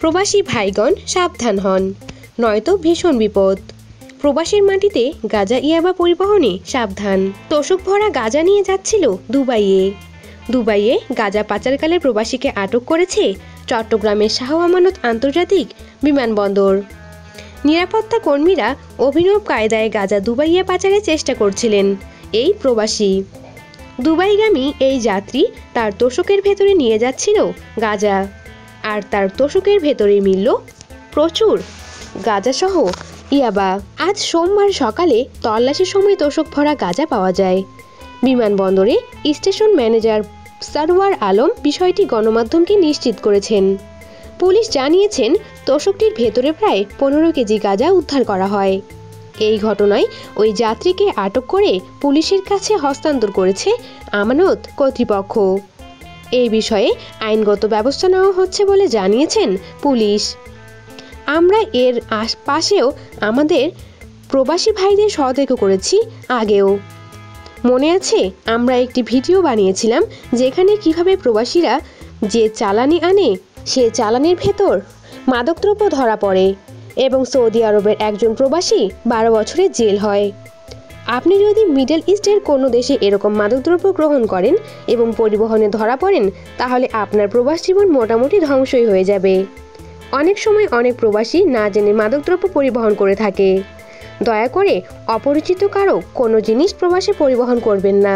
প্রবাসী ভাইগণ সাবধান হন, নয়তো ভীষণ বিপদ। প্রবাসীর মাটিতে গাজা ইয়াবা পরিবহনে সাবধান। তোষক ভরা গাজা নিয়ে যাচ্ছিল দুবাইয়ে। দুবাইয়ে গাজা পাচারকালে প্রবাসীকে আটক করেছে চট্টগ্রামের শাহ আমানত আন্তর্জাতিক বিমানবন্দর। নিরাপত্তা কর্মীরা অভিনব কায়দায় গাজা দুবাইয়ে পাচারের চেষ্টা করছিলেন এই প্রবাসী। দুবাইগামী এই যাত্রী তার তোষকের ভেতরে নিয়ে যাচ্ছিল গাজা। আর তার তোষকের ভেতরে মিলল প্রচুর। গাজাসহ ইয়াবা, আজ সোমবার সকালে তল্লাশির সময় তোষক ভরা গাঁজা পাওয়া যায়। বিমানবন্দরে স্টেশন ম্যানেজার সারওয়ার আলম বিষয়টি গণমাধ্যমকে নিশ্চিত করেছেন। পুলিশ জানিয়েছেন, তোষকটির ভেতরে প্রায় পনেরো কেজি গাঁজা উদ্ধার করা হয়। এই ঘটনায় ওই যাত্রীকে আটক করে পুলিশের কাছে হস্তান্তর করেছে আমানত কর্তৃপক্ষ। এই বিষয়ে আইনগত ব্যবস্থা নেওয়া হচ্ছে বলে জানিয়েছেন পুলিশ। আমরা এর আশপাশেও আমাদের প্রবাসী ভাইদের সতর্ক করেছি আগেও। মনে আছে, আমরা একটি ভিডিও বানিয়েছিলাম যেখানে কীভাবে প্রবাসীরা যে চালানি আনে, সে চালানির ভেতর মাদকদ্রব্য ধরা পড়ে এবং সৌদি আরবের একজন প্রবাসী বারো বছরের জেল হয়। আপনি যদি মিডল ইস্টের কোনো দেশে এরকম মাদকদ্রব্য গ্রহণ করেন এবং পরিবহনে ধরা পড়েন, তাহলে আপনার প্রবাস জীবন মোটামুটি ধ্বংসই হয়ে যাবে। অনেক সময় অনেক প্রবাসী না জেনে মাদকদ্রব্য পরিবহন করে থাকে। দয়া করে অপরিচিত কারও কোনো জিনিস প্রবাসে পরিবহন করবেন না।